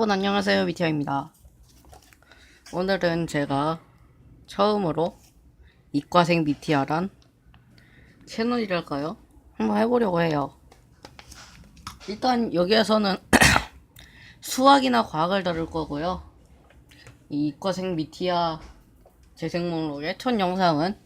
여러분 안녕하세요. 미티아입니다. 오늘은 제가 처음으로 이과생 미티아란 채널이랄까요? 한번 해보려고 해요. 일단 여기에서는 수학이나 과학을 다룰 거고요. 이 이과생 미티아 재생 목록의 첫 영상은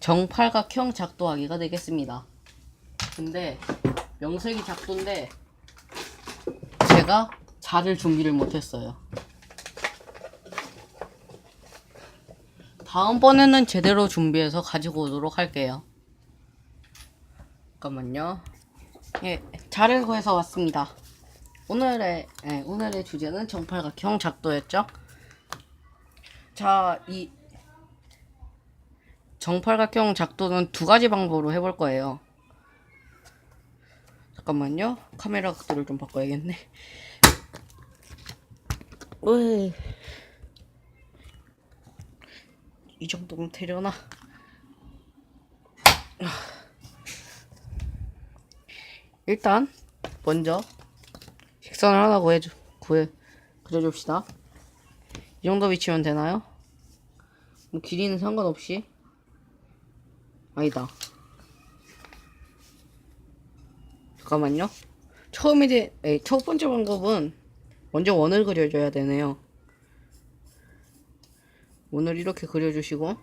정팔각형 작도하기가 되겠습니다. 근데 명색이 작도인데 제가 자를 준비를 못했어요. 다음번에는 제대로 준비해서 가지고 오도록 할게요. 잠깐만요. 예, 자를 구해서 왔습니다. 오늘의 예, 오늘의 주제는 정팔각형 작도였죠. 자, 이 정팔각형 작도는 두 가지 방법으로 해볼 거예요. 잠깐만요. 카메라 각도를 좀 바꿔야겠네. 왜? 이 정도면 되려나? 일단 먼저 식선을 하나 구해줘 구해 그려줍시다. 이 정도 위치면 되나요? 뭐 길이는 상관없이 아니다. 잠깐만요. 처음에 이제 첫 번째 방법은 먼저 원을 그려줘야 되네요. 원을 이렇게 그려주시고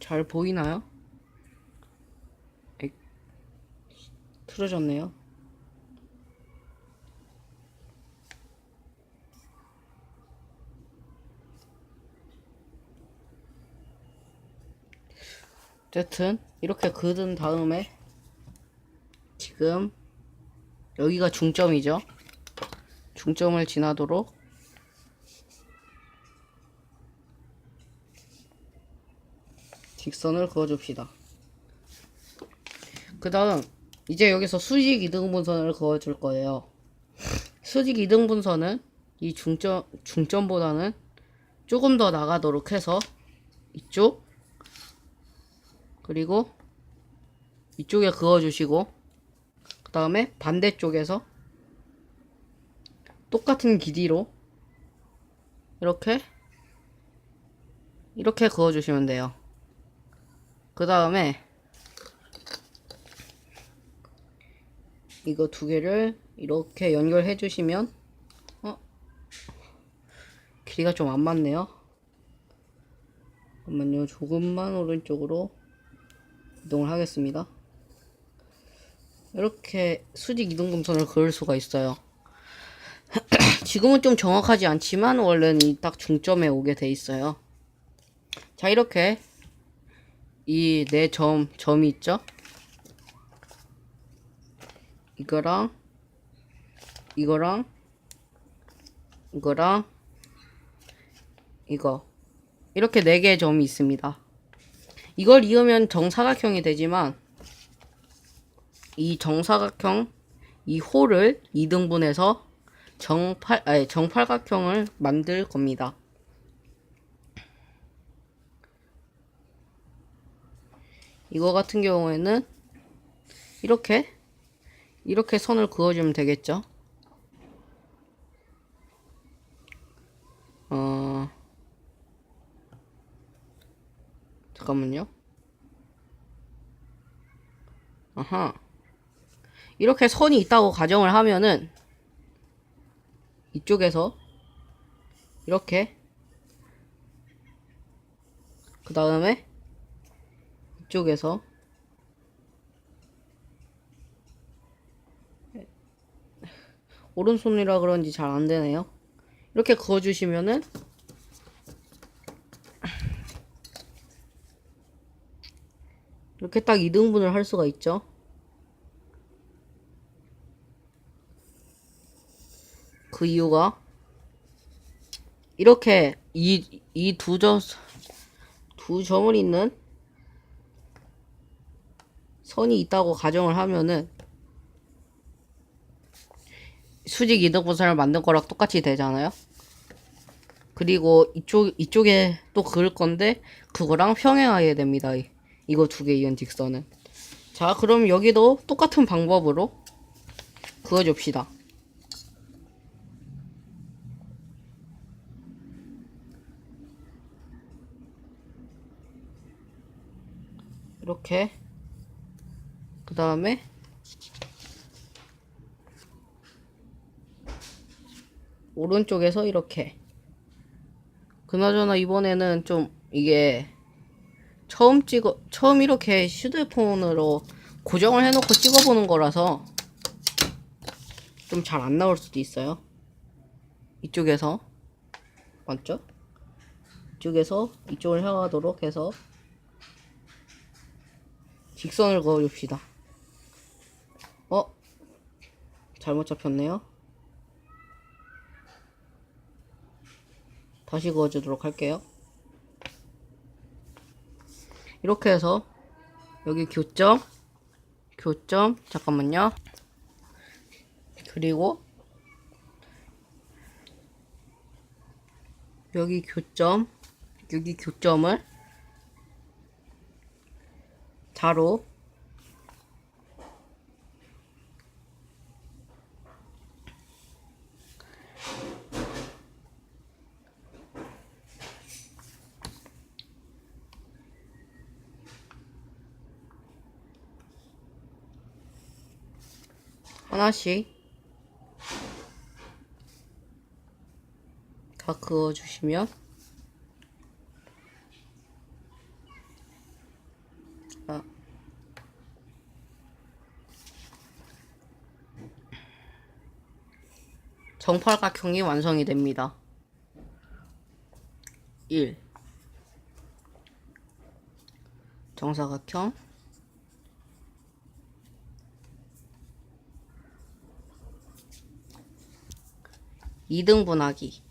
잘 보이나요? 틀어졌네요. 어쨌든 이렇게 그은 다음에 지금 여기가 중점이죠. 중점을 지나도록 직선을 그어줍시다. 그 다음 이제 여기서 수직 이등분선을 그어줄 거예요. 수직 이등분선은 이 중점 중점보다는 조금 더 나가도록 해서 이쪽 그리고 이쪽에 그어주시고 그 다음에 반대쪽에서 똑같은 길이로 이렇게 이렇게 그어주시면 돼요. 그 다음에 이거 두 개를 이렇게 연결해 주시면 어 길이가 좀 안 맞네요. 잠깐만요. 조금만 오른쪽으로 이동을 하겠습니다. 이렇게 수직 이동금선을 그을 수가 있어요. 지금은 좀 정확하지 않지만 원래는 이딱 중점에 오게 돼 있어요. 자 이렇게 이 네 점 점이 있죠? 이거랑 이거랑 이거랑 이거 이렇게 네 개의 점이 있습니다. 이걸 이으면 정사각형이 되지만 이 정사각형 이 홀을 2등분해서 정팔 아니 정팔각형을 만들 겁니다. 이거 같은 경우에는 이렇게 이렇게 선을 그어주면 되겠죠. 어 잠깐만요. 아하. 이렇게 선이 있다고 가정을 하면은 이쪽에서 이렇게 그 다음에 이쪽에서 오른손이라 그런지 잘 안 되네요. 이렇게 그어주시면은 이렇게 딱 2등분을 할 수가 있죠. 그 이유가 이렇게 이 이두 점 두 점을 있는 선이 있다고 가정을 하면은 수직 이등분선을 만든 거랑 똑같이 되잖아요. 그리고 이쪽 이쪽에 또 그을 건데 그거랑 평행하게 됩니다. 이- 이거 두 개 이은 직선은. 자, 그럼 여기도 똑같은 방법으로 그어줍시다. 이렇게 그 다음에 오른쪽에서 이렇게 그나저나 이번에는 좀 이게 처음 찍어 처음 이렇게 휴대폰으로 고정을 해놓고 찍어보는 거라서 좀 잘 안 나올 수도 있어요. 이쪽에서 맞죠? 이쪽에서 이쪽을 향하도록 해서 직선을 그어줍시다. 어? 잘못 잡혔네요. 다시 그어주도록 할게요. 이렇게 해서 여기 교점, 교점, 잠깐만요. 그리고 여기 교점, 여기 교점을 자로 하나씩 다 그어주시면 자, 정팔각형이 완성이 됩니다. 1 정사각형 이등분하기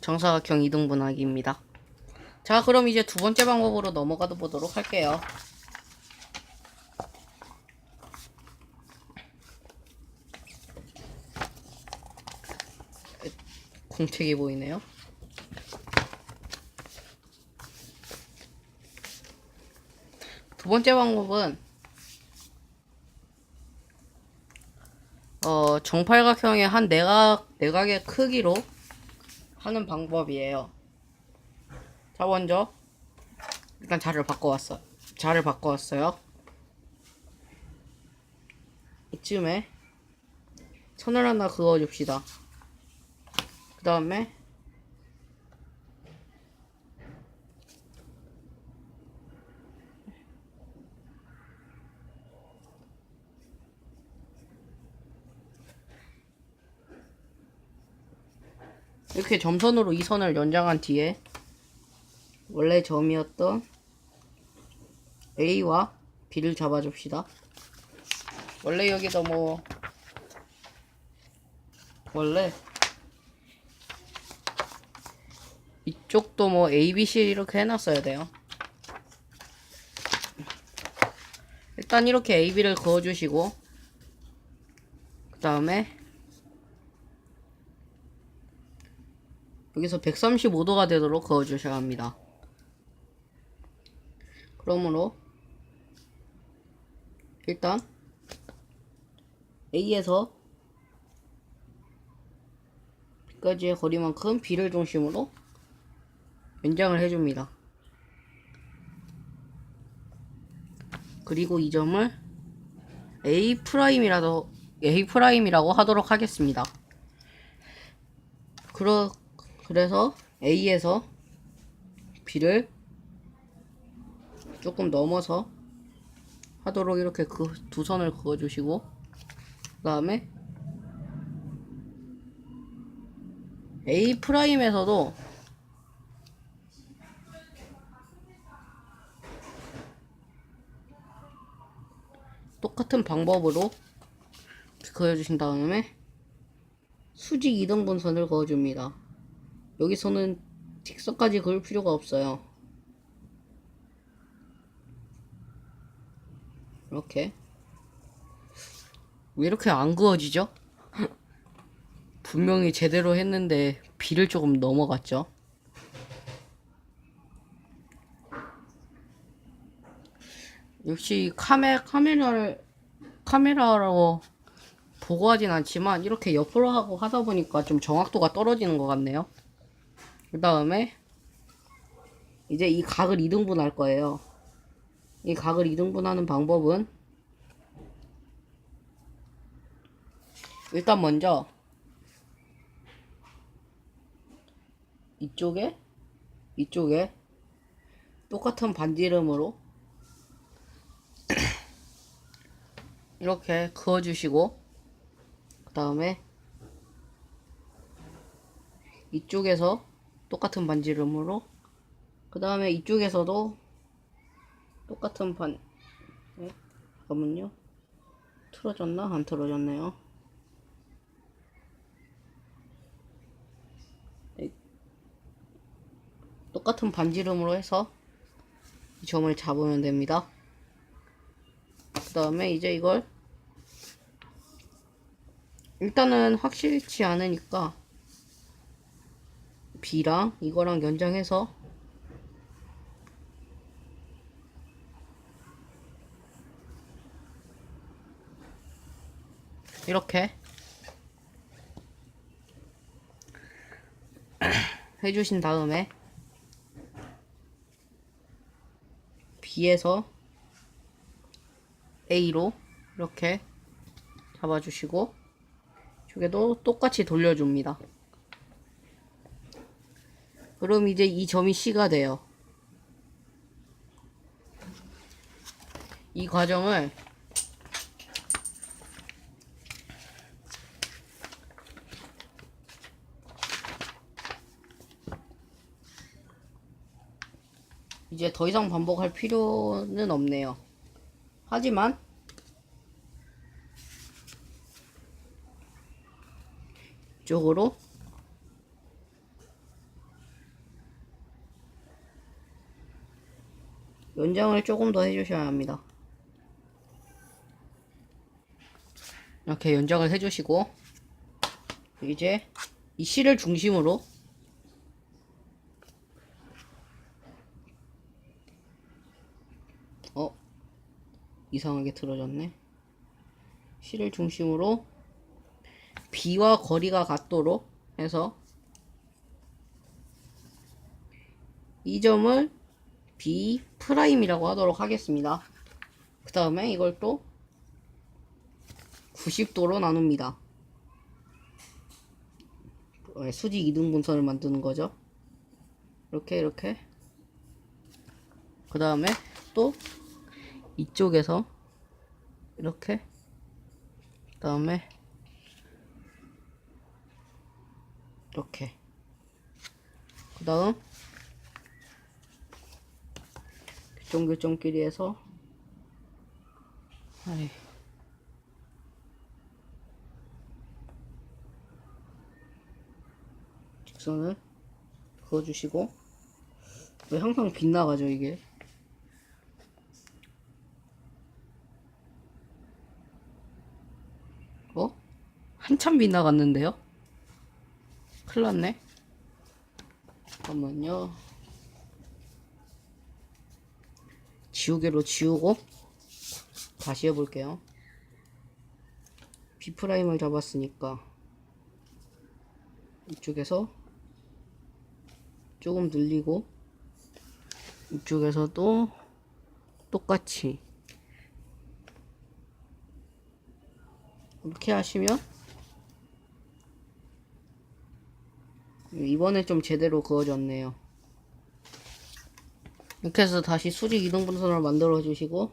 정사각형 이등분하기입니다 자, 그럼 이제 두 번째 방법으로 넘어가 보도록 할게요. 공책이 보이네요. 두 번째 방법은 어, 정팔각형의 한 내각, 내각의 크기로 하는 방법이에요. 자, 먼저 일단 자를 바꿔왔어. 자를 바꿔왔어요. 이쯤에 선을 하나 그어줍시다. 그 다음에 이렇게 점선으로 이 선을 연장한 뒤에 원래 점이었던 A와 B를 잡아줍시다. 원래 여기다 뭐 원래 이쪽도 뭐 A, B, C 이렇게 해놨어야 돼요. 일단 이렇게 A, B를 그어주시고 그 다음에 여기서 135도가 되도록 그어주셔야 합니다. 그러므로 일단 A에서 B까지의 거리만큼 B를 중심으로 연장을 해줍니다. 그리고 이 점을 A 프라임이라도 A 프라임이라고 하도록 하겠습니다. 그러 그래서 A에서 B를 조금 넘어서 하도록 이렇게 그 두 선을 그어주시고 그 다음에 A 프라임에서도 똑같은 방법으로 그어주신 다음에 수직 이등분선을 그어줍니다. 여기서는 직선까지 그을 필요가 없어요. 이렇게 왜 이렇게 안 그어지죠? 분명히 제대로 했는데 B를 조금 넘어갔죠. 역시 카메 카메라를 카메라로 보고 하진 않지만 이렇게 옆으로 하고 하다 보니까 좀 정확도가 떨어지는 것 같네요. 그 다음에 이제 이 각을 2등분 할 거예요. 이 각을 2등분 하는 방법은 일단 먼저 이쪽에 이쪽에 똑같은 반지름으로 이렇게 그어주시고 그 다음에 이쪽에서 똑같은 반지름으로 그 다음에 이쪽에서도 똑같은 반 네? 잠깐만요 틀어졌나? 안 틀어졌네요 네. 똑같은 반지름으로 해서 이 점을 잡으면 됩니다 그 다음에 이제 이걸 일단은 확실치 않으니까 B랑 이거랑 연장해서 이렇게 해주신 다음에 B에서 A로 이렇게 잡아주시고 저게도 똑같이 돌려줍니다. 그럼 이제 이 점이 C가 돼요. 이 과정을 이제 더 이상 반복할 필요는 없네요. 하지만 이쪽으로 연장을 조금 더 해주셔야 합니다. 이렇게 연장을 해주시고 이제 이 실을 중심으로 어 이상하게 틀어졌네. 실을 중심으로 B와 거리가 같도록 해서 이 점을 B 프라임이라고 하도록 하겠습니다. 그 다음에 이걸 또 90도로 나눕니다. 어, 수직 이등 분선을 만드는 거죠. 이렇게 이렇게 그 다음에 또 이쪽에서 이렇게 그 다음에 이렇게 그 다음 교정교정끼리 해서 아이. 직선을 그어주시고 왜 항상 빗나가죠 이게 어? 한참 빗나갔는데요? 큰일 났네. 잠깐만요. 지우개로 지우고 다시 해볼게요. B프라임을 잡았으니까 이쪽에서 조금 늘리고 이쪽에서도 똑같이 이렇게 하시면 이번에 좀 제대로 그어졌네요. 이렇게 해서 다시 수직 이등분선을 만들어 주시고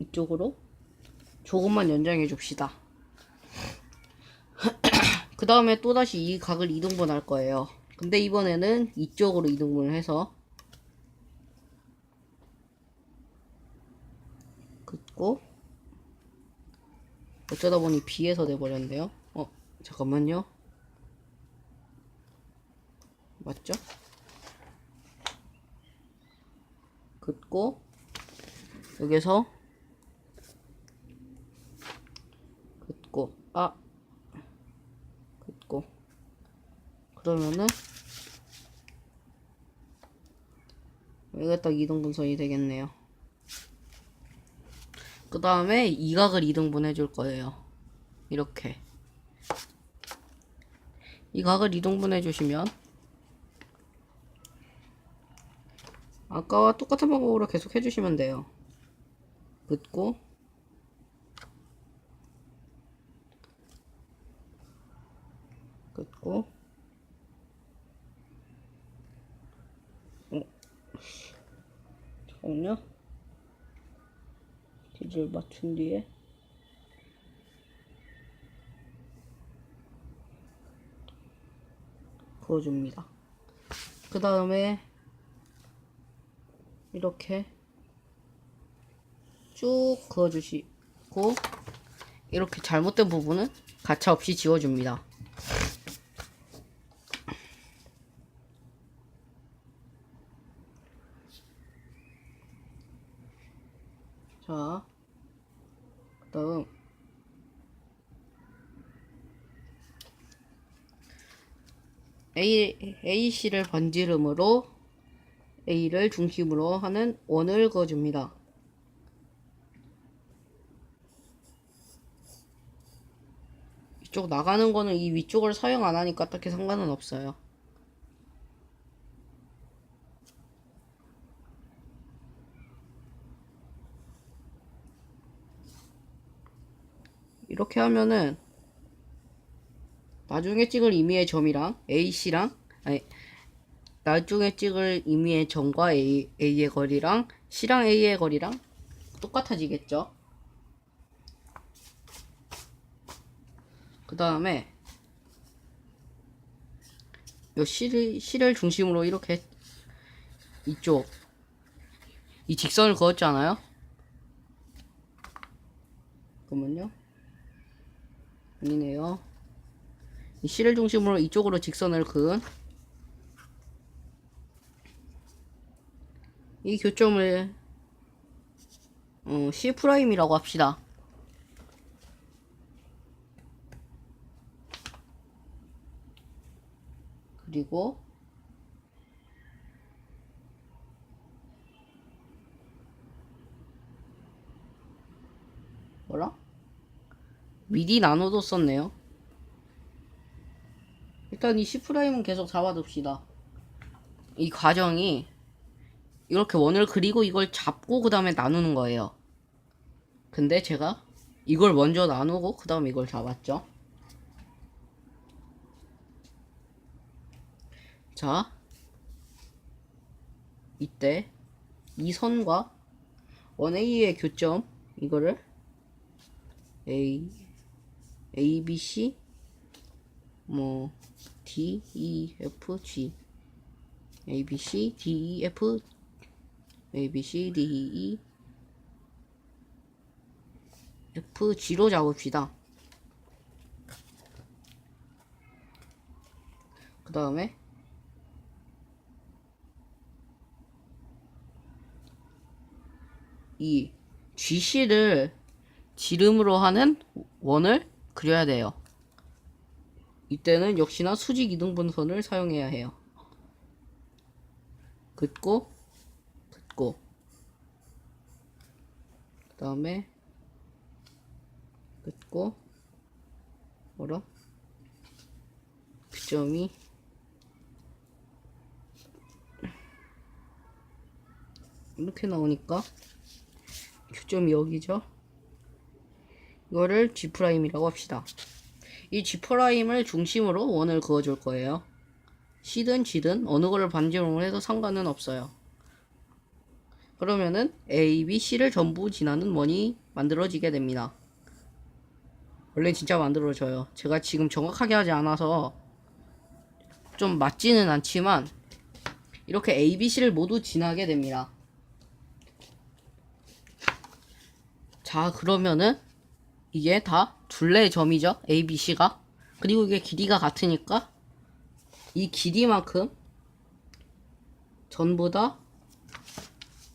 이쪽으로 조금만 연장해 줍시다. 그 다음에 또다시 이 각을 2등분 할 거예요. 근데 이번에는 이쪽으로 2등분을 해서 긋고 어쩌다 보니 B에서 돼버렸는데요. 어, 잠깐만요. 맞죠? 긋고 여기서 긋고 아 긋고 그러면은 여기가 딱 이등분선이 되겠네요. 그 다음에 이 각을 이등분 해줄 거예요. 이렇게. 이 각을 이등분 해주시면 아까와 똑같은 방법으로 계속 해주시면 돼요. 긋고 긋고 어? 잠깐만요. 기질 맞춘 뒤에 그어줍니다. 그 다음에 이렇게 쭉 그어주시고 이렇게 잘못된 부분은 가차 없이 지워줍니다. 자, 그 다음 A, AC를 번지름으로 A를 중심으로 하는 원을 그어줍니다. 이쪽 나가는 거는 이 위쪽을 사용 안 하니까 딱히 상관은 없어요. 이렇게 하면은 나중에 찍을 임의의 점이랑 AC랑 아니 나중에 찍을 임의의 점과 A, A의 거리랑 C랑 A의 거리랑 똑같아지겠죠. 그 다음에 요 C를, C를 중심으로 이렇게 이쪽 이 직선을 그었잖아요. 그러면요. 아니네요. 이 C를 중심으로 이쪽으로 직선을 그은 이 교점을 어, C 프라임이라고 합시다. 그리고 뭐라? 미리 나눠도 썼네요. 일단 이 C 프라임은 계속 잡아둡시다. 이 과정이 이렇게 원을 그리고 이걸 잡고 그 다음에 나누는 거예요. 근데 제가 이걸 먼저 나누고 그 다음에 이걸 잡았죠. 자, 이때 이 선과 원 A의 교점 이거를 A, A, B, C 뭐 D, E, F, G A, B, C, D, E, F A, B, C, D, E, F, G로 잡읍시다. 그 다음에 이 GC를 지름으로 하는 원을 그려야 돼요. 이때는 역시나 수직 이등분선을 사용해야 해요. 긋고 긋고 그 다음에 긋고 뭐라? 그 점이 이렇게 나오니까 교점이 여기죠. 이거를 G 프라임이라고 합시다. 이 G 프라임을 중심으로 원을 그어줄 거예요. C든 G든 어느 거를 반지름으로 해도 상관은 없어요. 그러면은 A, B, C를 전부 지나는 원이 만들어지게 됩니다. 원래 진짜 만들어져요. 제가 지금 정확하게 하지 않아서 좀 맞지는 않지만 이렇게 A, B, C를 모두 지나게 됩니다. 자, 그러면은 이게 다 둘레의 점이죠. A, B, C가. 그리고 이게 길이가 같으니까 이 길이만큼 전부 다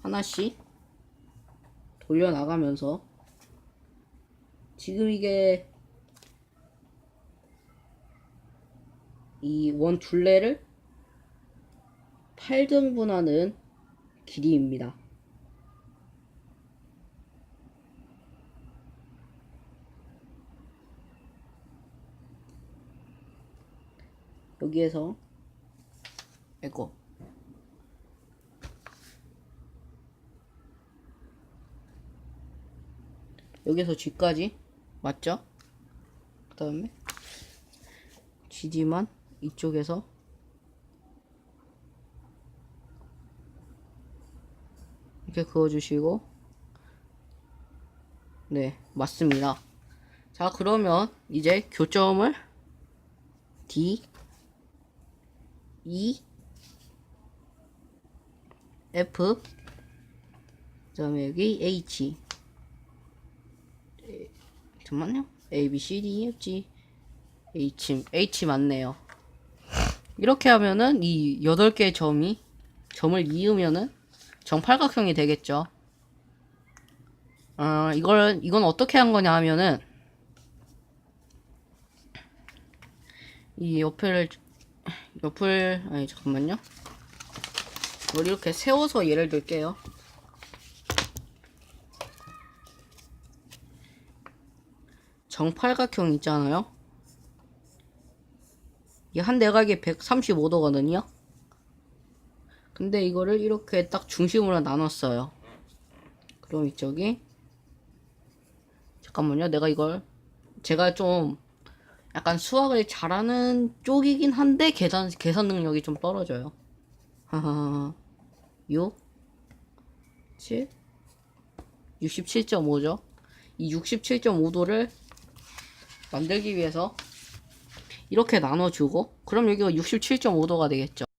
하나씩 돌려 나가면서 지금 이게 이 원 둘레를 8등분하는 길이입니다. 여기에서 이거. 여기서 G까지? 맞죠? 그 다음에 GD만 이쪽에서 이렇게 그어주시고. 네 맞습니다. 자 그러면 이제 교점을 D E F 그 다음에 여기 H. 에, 잠깐만요. A B C D E F G H H 맞네요. 이렇게 하면은 이 8개의 점이 점을 이으면은 정팔각형이 되겠죠. 어, 이걸 이건 어떻게 한 거냐 하면은 이 옆을 옆을 아니 잠깐만요. 이걸 이렇게 세워서 예를 들게요. 정팔각형 있잖아요. 이 한 대각이 135도거든요. 근데 이거를 이렇게 딱 중심으로 나눴어요. 그럼 이쪽이 잠깐만요. 내가 이걸 제가 좀 약간 수학을 잘하는 쪽이긴 한데 계산 계산 능력이 좀 떨어져요. 하하. 6 7 67.5죠. 이 67.5도를 만들기 위해서 이렇게 나눠주고 그럼 여기가 67.5도가 되겠죠.